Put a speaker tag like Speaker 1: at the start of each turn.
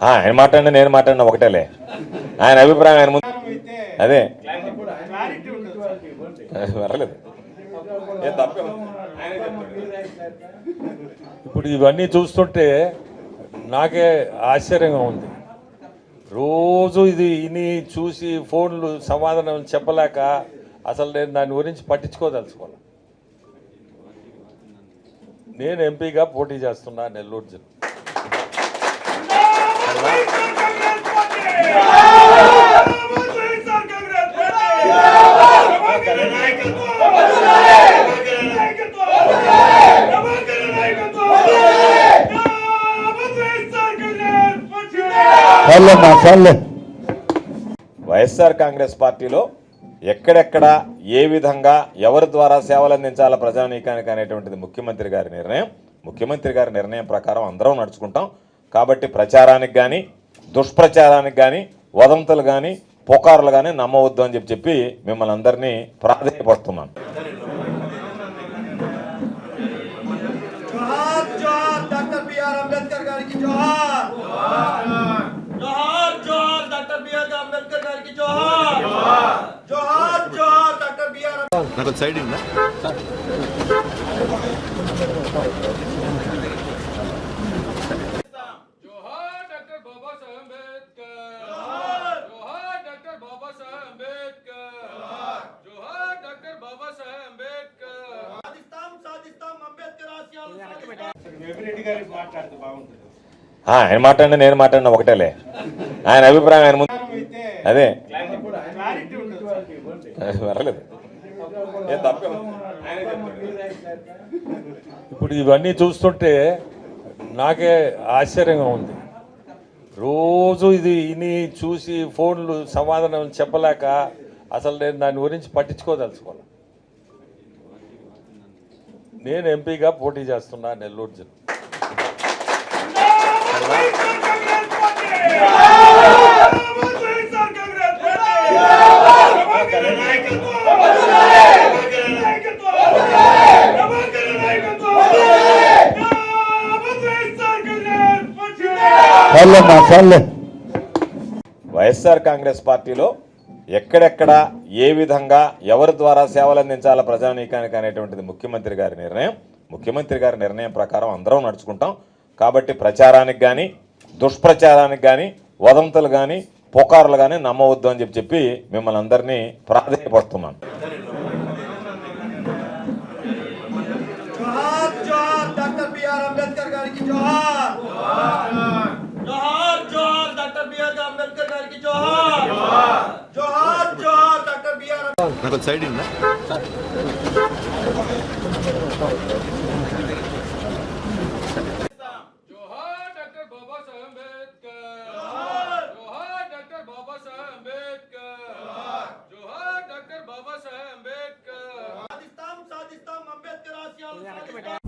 Speaker 1: ఆయన మాట్లాడినా నేను మాట్లాడినా ఒకటేలే. ఆయన అభిప్రాయం ఆయన ముందు అదే. పర్లేదు. ఇప్పుడు ఇవన్నీ చూస్తుంటే నాకే ఆశ్చర్యంగా ఉంది. రోజు ఇది ఇని చూసి ఫోన్లు సమాధానం చెప్పలేక అసలు నేను దాని గురించి పట్టించుకోదలుచుకోవాలి నేను ఎంపీగా పోటీ చేస్తున్నా నెల్లూరు జిల్లా. వైఎస్ఆర్ కాంగ్రెస్ పార్టీలో ఎక్కడెక్కడ ఏ విధంగా ఎవరి ద్వారా సేవలు అందించాలా ప్రజానీకానికి అనేటువంటిది ముఖ్యమంత్రి గారి నిర్ణయం. ముఖ్యమంత్రి గారి నిర్ణయం ప్రకారం అందరం నడుచుకుంటాం. కాబట్టి ప్రచారానికి కానీ దుష్ప్రచారానికి కానీ వదంతులు కానీ పోకారులు కానీ నమ్మవద్దు అని చెప్పి చెప్పి మిమ్మల్ని అందరినీ ప్రాధాన్యపడుతున్నాను
Speaker 2: డాక్టర్ బిఆర్ అంబేద్కర్ గారికి జోహార్.
Speaker 3: మాట్లాడితే బాగుంటుంది.
Speaker 1: ఆ, ఆయన మాట్లాడినా నేను మాట్లాడినా ఒకటేలే. ఆయన అభిప్రాయం ఆయన ముందు అదే.
Speaker 3: క్లారిటీ ఉంటుంది.
Speaker 1: పర్లేదు ఇప్పుడు ఇవన్నీ చూస్తుంటే నాకే ఆశ్చర్యంగా ఉంది. రోజు ఇది ఇని చూసి ఫోన్లు సమాధానం చెప్పలేక అసలు నేను దాని గురించి పట్టించుకోదలుచుకోవాలి నేను ఎంపీగా పోటీ చేస్తున్నా నెల్లూరు జిల్లా. వైఎస్ఆర్ కాంగ్రెస్ పార్టీలో ఎక్కడెక్కడ ఏ విధంగా ఎవరి ద్వారా సేవలు అందించాలా ప్రజానీకానికి అనేటువంటిది ముఖ్యమంత్రి గారి నిర్ణయం. ముఖ్యమంత్రి గారి నిర్ణయం ప్రకారం అందరం నడుచుకుంటాం. కాబట్టి ప్రచారానికి కానీ దుష్ప్రచారానికి కానీ వదంతులు కానీ పుకార్లు కానీ నమ్మవద్దు అని చెప్పి చెప్పి మిమ్మల్ని అందరినీ
Speaker 2: డాక్టర్ బిఆర్ అంబేద్కర్ గారికి జోహార్! అంబేద్కర్ గారికి జోహార్ జోహార్ జోహార్ డాక్టర్ బిఆర్
Speaker 4: నాకు సైడ్ ఉందా
Speaker 5: जोहार डॉक्टर बाबा साहेब अम्बेडकर जोहार डॉक्टर बाबा साहेब अम्बेडकर जोहार डॉक्टर बाबा साहेब अम्बेडकर
Speaker 2: సాధిస్తాం సాధిస్తాం అంబేద్కర్ ఆశయాలు సాధిస్తాం